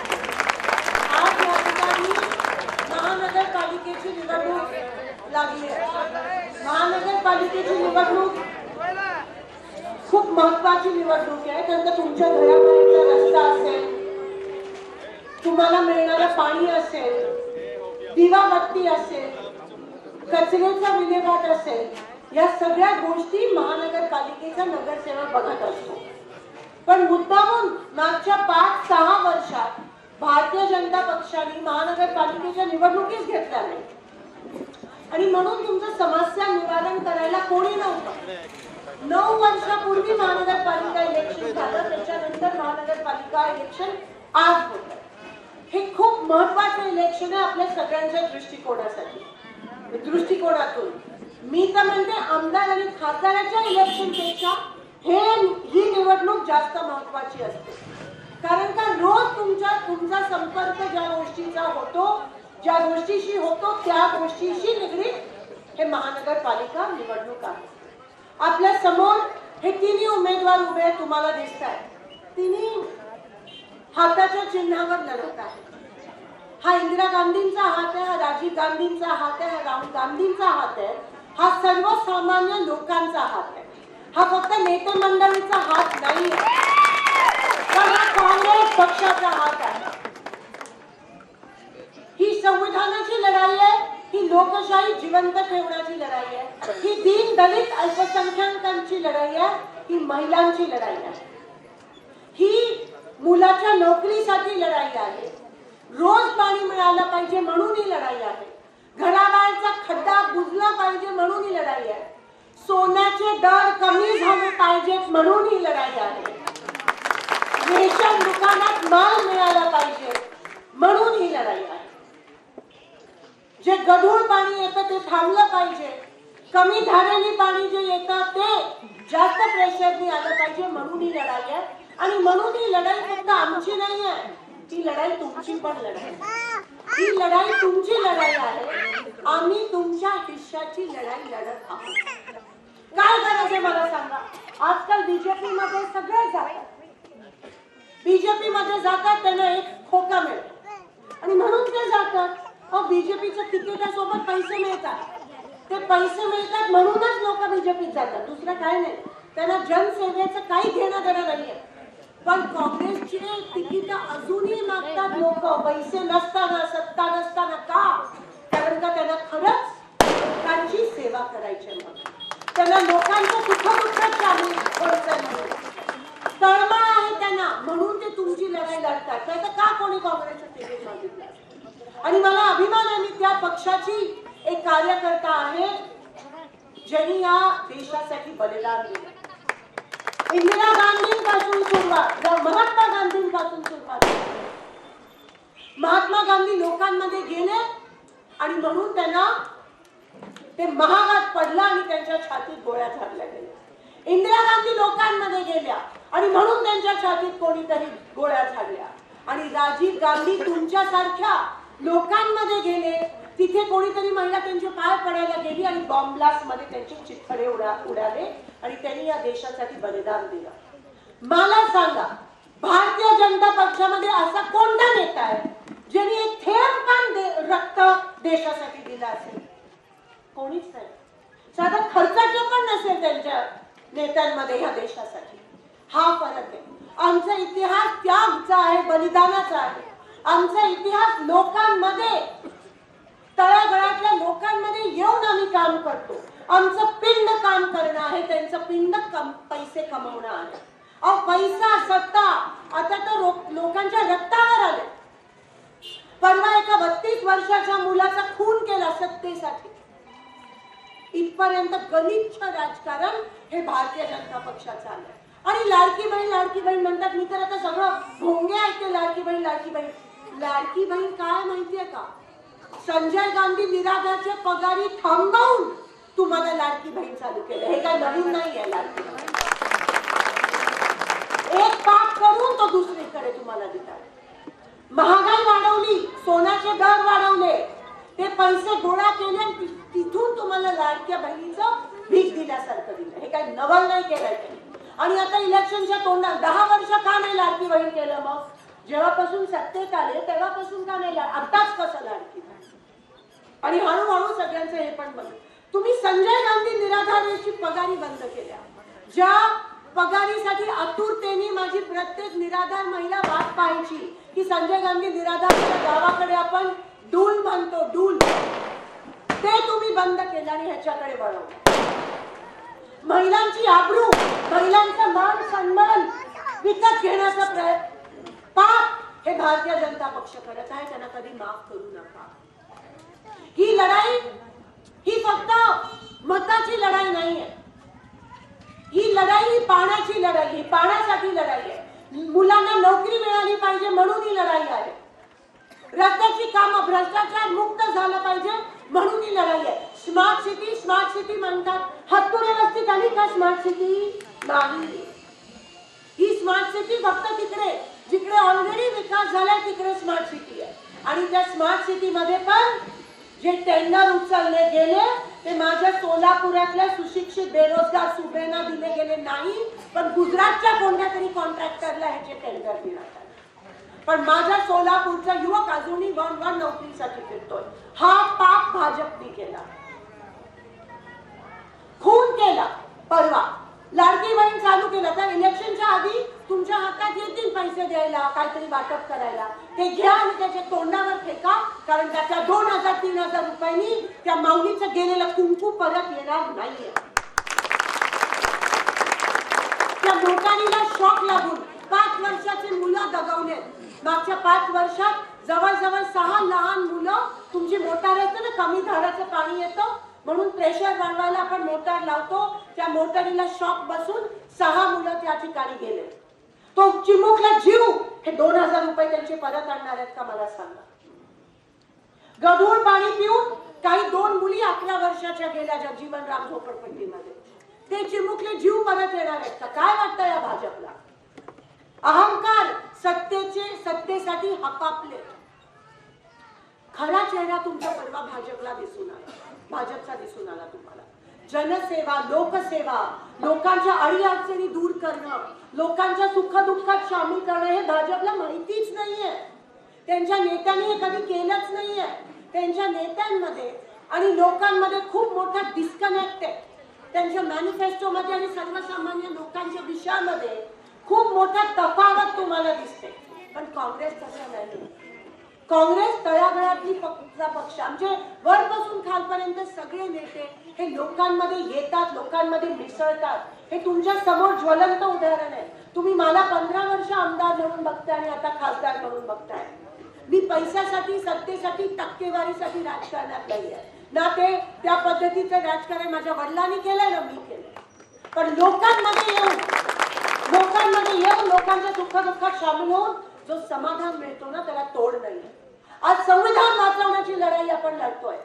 आज या ठिकाणी महानगरपालिकेची निवडणूक लागली महानगरपालिकेची निवडणूक खूप महत्वाची निवडणूक आहे. कारण का तुमच्या घरापर्यंत रस्ता असेल तुम्हाला मिळणारं पाणी असेल दिवाबत्ती असेल कचऱ्याचा विल्हेवाट असेल या सगळ्या गोष्टी महानगरपालिकेचा नगरसेवक बघत असतो. पण मुद्दामून मागच्या पाच सहा वर्षात भारतीय जनता पक्षाने महानगरपालिकेच्या निवडणुकीच घेतल्या नाही आणि म्हणून तुमचं समस्या निवारण करायला कोणी नव्हतं. नऊ वर्षापूर्वी महानगरपालिका इलेक्शन झालं त्याच्यानंतर महानगरपालिका इलेक्शन आज होत हे खूप महत्वाचं इलेक्शन आहे आपल्या सगळ्यांच्या दृष्टिकोनासाठी. दृष्टिकोनातून. मी तर म्हणते आमदार आणि खासदाराच्या इलेक्शनपेक्षा हे ही निवडणूक जास्त महत्वाची असते. कारण का रोज तुमच्या तुमचा संपर्क ज्या गोष्टीचा होतो ज्या गोष्टीशी होतो त्या गोष्टीशी निगडीत हे महानगरपालिका निवडणूक आहे. आपल्यासमोर हे तिन्ही उमेदवार उभे तुम्हाला दिसत आहेत तिन्ही हाताच्या चिन्हावर लढत आहे हा इंदिरा गांधींचा हात आहे हा राजीव गांधींचा हात आहे हा राहुल गांधींचा हात आहे हा सर्वसामान्य लोकांचा हात आहे. हा फक्त नेते मंडळीचा हात नाही आहे. हा काँग्रेस पक्षाचा हात आहे. ही संविधानाची लढाई आहे ही लोकशाही जिवंत ठेवण्याची लढाई आहे. ही दीन दलित अल्पसंख्याकांची लढाई आहे ही महिलांची लढाई आहे. ही मुलाच्या नोकरीसाठी लढाई आहे. रोज पाणी मिळालं पाहिजे म्हणून ही लढाई आहे. घराबाहेरचा खड्डा बुजला पाहिजे म्हणून ही लढाई आहे. सोन्याचे दर कमी झाले पाहिजेत म्हणून ही लढाई आहे. रेशन दुकानात माल मिळाला पाहिजे. म्हणून ही लढाई आहे. जे गढूळ पाणी येतं ते थांबलं पाहिजे. कमी धारेने पाणी जे येतं ते जास्त प्रेशरने आलं पाहिजे. म्हणून ही लढाई आहे. आणि म्हणून ही लढाई फक्त आमची नाही आहे. ती लढाई तुमची पण लढाई आहे. ही लढाई तुमची लढाई आहे. आम्ही तुमच्या हिश्श्याची लढाई लढत आहोत. काय करायचं मला सांगा? आजकाल बीजेपी मध्ये सगळे जातात. बीजेपी मध्ये जातात त्यांना एक खोका मिळतो. आणि म्हणून ते जातात. अहो बीजेपीच्या तिकिटासोबत पैसे मिळतात. ते पैसे मिळतात म्हणूनच लोक बीजेपीत जातात. दुसरं काय नाही. त्यांना जनसेवेचं काही घेणं देणं नाहीये. पण काँग्रेसचे तिकीट अजूनही मागतात लोक. पैसे नसताना सत्ता नसताना का? कारण का त्यांना खरंच लोकांची सेवा करायची आहे त्यांना लोकांचं सुख दुःख चालू तळमळ आहे त्यांना. म्हणून ते तुमची लढाई लढतात. नाही तर का कोणी काँग्रेसच्या तिकीट मागितलं? आणि मला अभिमान आहे मी त्या पक्षाची एक कार्यकर्ता आहे ज्यांनी या देशासाठी बलिदान दिलं. इंदिरा गांधींपासून सुरुवात महात्मा गांधींपासून सुरुवात. महात्मा गांधी लोकांमध्ये गेले आणि म्हणून त्यांना ते महागात पडला आणि त्यांच्या छातीत गोळ्या झाडल्या गेल्या. इंदिरा गांधी लोकांमध्ये गेल्या. आणि म्हणून त्यांच्या छातीत कोणीतरी गोळ्या झाडल्या आणि राजीव गांधी तुमच्यासारख्या लोकांमध्ये गेले. तिथे कोणीतरी महिला त्यांचे पाय पडायला गेली आणि बॉम्ब ब्लास्टमध्ये त्यांचे चितखडे उडा उडाले आणि त्यांनी या देशासाठी बलिदान दिलं. मला सांगा भारतीय जनता पक्षामध्ये असा कोणता नेता आहे ज्यांनी एक थेंब पण दे- रक्त देशासाठी दिला असेल? कोणीच नाही. साधा खर्चाचं पण नसेल त्यांच्या नेत्यांमध्ये ह्या देशासाठी. हा फरक आहे. आमचा इतिहास त्यागचा आहे बलिदानाचा आहे. आमचा इतिहास लोकांमध्ये तळागळातल्या लोकांमध्ये येऊन आम्ही काम करतो. आमचं पिंड काम करणं आहे त्यांचं पिंड कम पैसे कमवणं आहे. अहो पैसा सत्ता आता तर लोकांच्या रक्तावर आले परवा एका बत्तीस वर्षाच्या मुलाचा खून केला सत्तेसाठी. इथपर्यंत गलिच्छ राजकारण हे भारतीय जनता पक्षाचं आलं आणि लाडकी बहीण लाडकी बहीण म्हणतात मी तर आता सगळं भोंगे ऐकते लाडकी बहीण लाडकी बहीण. लाडकी बहीण काय माहितीये का? संजय गांधी निराधारचे पगारी थांबवून तुम्हाला लाडकी बहीण चालू केलं. हे काय नवीन नाही आहे लाडकी बहीण. एक पाप करून तो दुसरीकडे तुम्हाला देतात. महागाई वाढवली सोन्याचे दर वाढवले. ते पैसे गोळा केले आणि तिथून तुम्हाला लाडक्या बहिणीचं भीक दिल्यासारखं दिलं. हे काय नवल नाही केलंय आणि आता इलेक्शनच्या तोंडात दहा वर्ष का नाही लाडकी बहीण केलं मग? जेव्हापासून सत्तेत आले तेव्हापासून का नाही आताच कसं लाडकी आणि हळूहळू सगळ्यांचं हे पण बंद. तुम्ही संजय गांधी निराधारेची पगारी बंद केल्या. ज्या पगारीसाठी आतुरतेने माझी प्रत्येक निराधार महिला वाट पाहायची की संजय गांधी निराधारच्या गावाकडे आपण डूल म्हणतो डूल. ते तुम्ही बंद केलं आणि ह्याच्याकडे वळवलं महिलांची आबरू महिलांचा मान सन्मान विकत घेण्याचा प्रयत्न पाप हे भारतीय जनता पक्ष करत आहे. त्यांना कधी माफ करू नका. ही लढाई ही फक्त मताची लढाई नाही आहे ही लढाई ही पाण्याची लढाई ही पाण्यासाठी लढाई आहे. मुलांना नोकरी मिळाली पाहिजे म्हणून ही लढाई आहे. रस्त्याची कामं भ्रष्टाचार मुक्त झालं पाहिजे म्हणून ही लढाई आहे. स्मार्ट सिटी स्मार्ट सिटी म्हणतात. हत्तुरे व्यवस्थित आली का स्मार्ट सिटी नाही. ही स्मार्ट सिटी फक्त तिकडे जिकडे ऑलरेडी विकास झालाय तिकडे स्मार्ट सिटी आहे. आणि त्या स्मार्ट सिटी मध्ये पण जे टेंडर उचलले गेले ते माझ्या सोलापुरातल्या सुशिक्षित बेरोजगार सुबेना दिले गेले नाही पण गुजरातच्या कोणत्या तरी कॉन्ट्रॅक्टरला ह्याचे टेंडर देण्यात आले. पण माझा सोलापूरचा युवक अजूनही वन वन नोकरीसाठी फिरतोय. हा पाप भाजपने केला. खून केला. परवा. लाडकी बहीण चालू केलं. तर इलेक्शनच्या आधी तुमच्या हातात येतील पैसे द्यायला काहीतरी वाटप करायला. ते घ्या आणि त्याच्या तोंडावर फेका कारण त्याच्या दोन हजार तीन हजार रुपयांनी त्या माऊलीचं गेलेलं कुंकू परत येणार नाहीये. त्या मोटारीला शॉक लागून पाच वर्षाची मुलं दगवलेत मागच्या पाच वर्षात जवळजवळ सहा लहान मुलं तुमची मोटार असते ना कमी धाराचं पाणी येतं. म्हणून प्रेशर वाढवायला आपण मोटार लावतो. त्या मोटारीला शॉक बसून सहा मुलं त्या ठिकाणी गेले. तो चिमुकला जीव. हे दोन हजार रुपये त्यांचे परत आणणार आहेत का मला सांगा. गढूळ पाणी पिऊन काही दोन मुली अकरा वर्षाच्या गेल्या ज्या जीवन राम झोपडपट्टीमध्ये. ते चिमुकले जीव परत येणार आहेत का? काय वाटतं या भाजपला? अहंकार सत्तेचे सत्तेसाठी हपापले खरा चेहरा तुमचा परवा भाजपला दिसून आला. भाजपचा दिसून आला तुम्हाला. जनसेवा लोकसेवा लोकांच्या अडी अडचणी दूर करणं लोकांच्या सुखदुःखात सामील करणं हे भाजपला माहितीच नाहीये. त्यांच्या नेत्यांनी हे कधी केलंच नाहीये. त्यांच्या नेत्यांमध्ये आणि लोकांमध्ये खूप मोठा डिस्कनेक्ट आहे. त्यांच्या मॅनिफेस्टोमध्ये आणि सर्वसामान्य लोकांच्या विषयामध्ये खूप मोठा तफावत तुम्हाला दिसते. पण काँग्रेस तसं नाही. काँग्रेस तळागळातली पक्ष पक्ष. आमचे वरपासून खालपर्यंत सगळे नेते हे लोकांमध्ये येतात लोकांमध्ये मिसळतात. हे तुमच्यासमोर ज्वलंत उदाहरण आहे. तुम्ही मला पंधरा वर्ष आमदार म्हणून बघताय आणि आता खासदार म्हणून बघताय. मी पैशासाठी सत्तेसाठी टक्केवारीसाठी राजकारणात नाही आहे ना ते त्या पद्धतीचं राजकारण माझ्या वडिलांनी केलंय ना मी केलंय. पण लोकांमध्ये येऊन लोकांमध्ये येऊन लोकांच्या सुखदुःखात सामील होऊन जो समाधान मिळतो ना त्याला तोड नाही आज संविधान वाचवण्याची लढाई आपण लढतोय.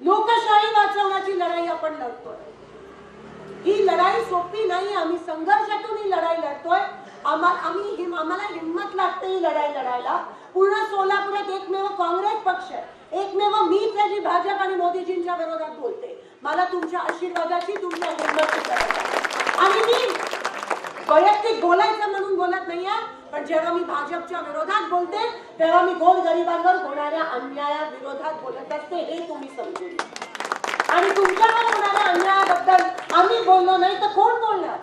लोकशाही वाचवण्याची लढाई आपण लढतोय. ही लढाई सोपी नाही आम्ही संघर्षातून ही लढाई लढतोय. आम्ही आम्हाला हिंमत लागते ही लढाई लढायला. पूर्ण सोलापुरात एकमेव काँग्रेस पक्ष आहे. एकमेव मीच आहे जी भाजप आणि मोदीजींच्या विरोधात बोलते. मला तुमच्या आशीर्वादाची तुमच्या हिंमतची गरज आहे आणि मी वैयक्तिक बोलायचं म्हणून बोलत नाहीये पण जेव्हा मी भाजपच्या विरोधात बोलते तेव्हा मी गोल गरिबांवर होणाऱ्या अन्यायाविरोधात बोलत असते हे तुम्ही समजून आणि तुमच्यावर होणाऱ्या अन्यायाबद्दल आम्ही बोललो नाही तर कोण बोलणार?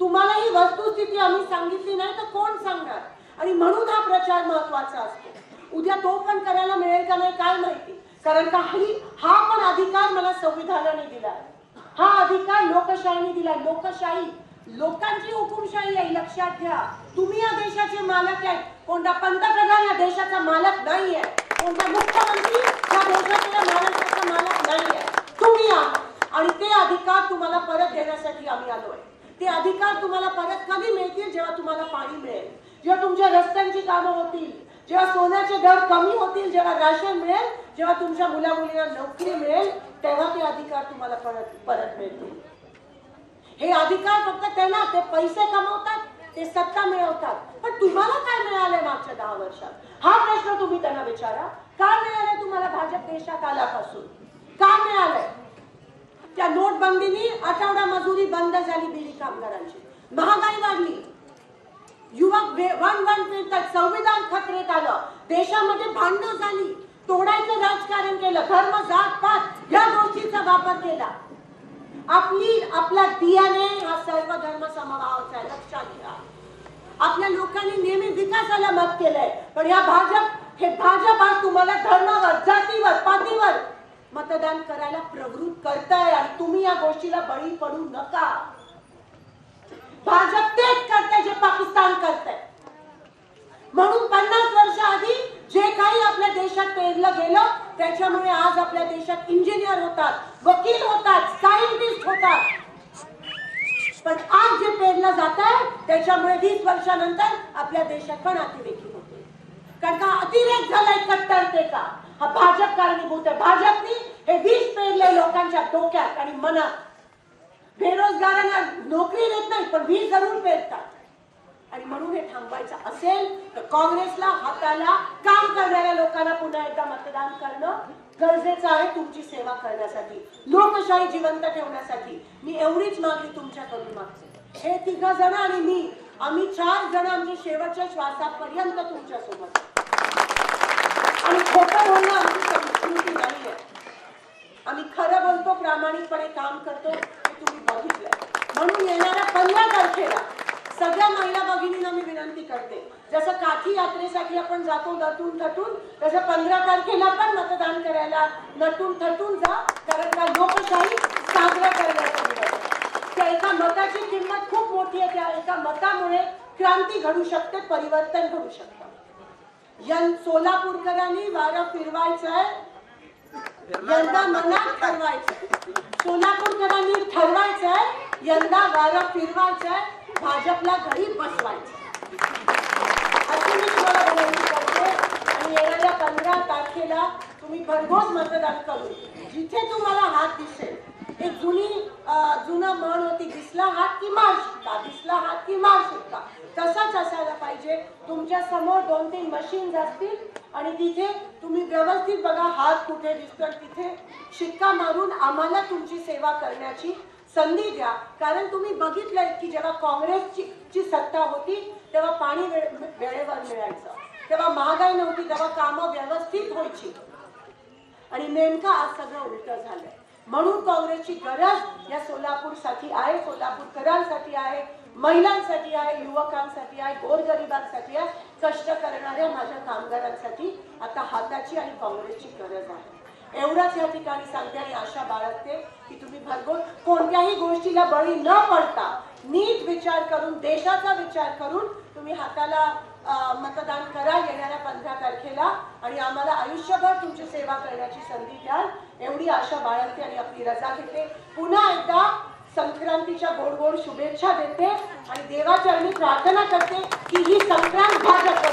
तुम्हाला ही वस्तुस्थिती आम्ही सांगितली नाही तर कोण सांगणार? आणि म्हणून हा प्रचार महत्त्वाचा असतो. उद्या तो पण करायला मिळेल का नाही काय माहिती? कारण का ही हा पण अधिकार मला संविधानाने दिला आहे. हा अधिकार लोकशाहीने दिलाय लोकशाही लोकांची हुकुमशाही आहे लक्षात घ्या तुम्ही या देशाचे मालक आहेत कोणता पंतप्रधान या देशाचा मालक नाही आहे. कोणता मुख्यमंत्री या देशाच्या महाराष्ट्राचा मालक आहे. तुम्ही आहात आणि ते अधिकार तुम्हाला परत देण्यासाठी आम्ही आलोय ते अधिकार तुम्हाला परत कधी मिळतील जेव्हा तुम्हाला पाणी मिळेल? जेव्हा तुमच्या रस्त्यांची कामं होतील? जेव्हा सोन्याचे दर कमी होतील जेव्हा राशन मिळेल जेव्हा तुमच्या मुला मुलींना नोकरी मिळेल तेव्हा ते अधिकार तुम्हाला परत परत मिळतील. हे अधिकार फक्त त्यांना ते पैसे कमवतात ते सत्ता मिळवतात. पण तुम्हाला काय मिळालंय मागच्या दहा वर्षात? हा प्रश्न तुम्ही त्यांना विचारा. काय मिळालंय तुम्हाला भाजप देशात आल्यापासून? काय मिळालंय? त्या नोटबंदीनी आठवडा मजुरी बंद झाली बिली कामगारांची. महागाई वाढली. युवक वन वन फिरतात संविधान खतरेत आलं. देशामध्ये भांडण झाली. तोडायचं राजकारण केलं. धर्म जात पात या गोष्टीचा वापर केला. आपली आपला डीएनए हा सर्व धर्म समभावाचा आहे. लक्षात घ्या आपल्या लोकांनी नेहमी विकासाला मत केलंय. पण या भाजप हे भाजप आज तुम्हाला धर्मावर जातीवर पातीवर मतदान करायला प्रवृत्त करताय आणि तुम्ही या गोष्टीला बळी पडू नका. भाजप तेच करते जे पाकिस्तान करते म्हणून पन्नास वर्ष आधी जे काही आपल्या देशात पेरलं गेलं त्याच्यामुळे आज आपल्या देशात इंजिनियर होतात वकील होतात सायंटिस्ट होतात. पण आज जे पेरलं जात आहे त्याच्यामुळे वीस वर्षानंतर आपल्या देशात पण अतिरेकी होते. कारण का अतिरेक झालाय कट्टरतेचा. हा भाजप कारणीभूत आहे. भाजपनी हे वीज पेरले लोकांच्या डोक्यात आणि मनात. बेरोजगारांना नोकरी देत नाही पण वीज जरूर पेरतात आणि म्हणून हे थांबवायचं असेल तर काँग्रेसला हाताला काम करणाऱ्या लोकांना पुन्हा एकदा मतदान करणं गरजेचं आहे तुमची सेवा करण्यासाठी लोकशाही जिवंत ठेवण्यासाठी. मी एवढीच मागणी तुमच्याकडून मागते. हे तिघ जण आणि मी आम्ही चार जण आमच्या शेवटच्या श्वासापर्यंत तुमच्यासोबत आणि खोटं बोलणं आमची संस्कृती नाहीये. आम्ही खरं बोलतो प्रामाणिकपणे काम करतो तुम्ही बघितलंय. म्हणून येणाऱ्या पंधरा तारखेला सगळ्या महिला भगिनींना मी विनंती करते जसं काठी यात्रेसाठी आपण जातो नटून थटून तसं पंधरा तारखेला पण मतदान करायला नटून थटून जा कारण का लोकशाही साजरा करण्याचा दिवस. त्या एका मताची किंमत खूप मोठी आहे त्या एका मतामुळे क्रांती घडू शकते परिवर्तन घडू शकतं. यं सोलापूरकरांनी वारं फिरवायचं आहे यंदा मनात ठरवायचं सोलापूरकरांनी ठरवायचंय यंदा वारं फिरवायचंय भाजपला घरी बसवायचं अशी मी तुम्हाला विनंती करते. आणि येणाऱ्या पंधरा तारखेला तुम्ही भरघोस मतदान करून जिथे तुम्हाला हात दिसेल हे जुनी जुनं म्हण होती दिसला हात की मार शिकता दिसला हात की मार शिकता तसाच असायला पाहिजे. तुमच्यासमोर दोन तीन मशीन्स असतील आणि तिथे तुम्ही व्यवस्थित बघा हात कुठे दिसतात तिथे. शिक्का मारून आम्हाला तुमची सेवा करण्याची संधी द्या. कारण तुम्ही बघितलंय की जेव्हा काँग्रेसची ची सत्ता होती तेव्हा पाणी वेळेवर मिळायचं. तेव्हा महागाई नव्हती तेव्हा कामं व्यवस्थित व्हायची. आणि नेमकं आज सगळं उलट झालंय. म्हणून काँग्रेसची गरज या सोलापूरसाठी आहे सोलापूरकरांसाठी आहे महिलांसाठी आहे युवकांसाठी आहे गोरगरिबांसाठी आहे कष्ट करणाऱ्या माझ्या कामगारांसाठी आता हाताची आणि काँग्रेसची गरज आहे. एवढंच या ठिकाणी सांगते आणि आशा बाळगते की तुम्ही भरघोस कोणत्याही गोष्टीला बळी न पडता नीट विचार करून देशाचा विचार करून तुम्ही हाताला मतदान करा येणाऱ्या पंधरा तारखेला आणि आम्हाला आयुष्यभर तुमची सेवा करण्याची संधी द्याल. एवढी आशा बाळगते आणि आपली रजा घेते. पुन्हा एकदा संक्रांतीच्या गोड गोड शुभेच्छा देते आणि देवाचरणी प्रार्थना करते की ही संक्रांत भाजप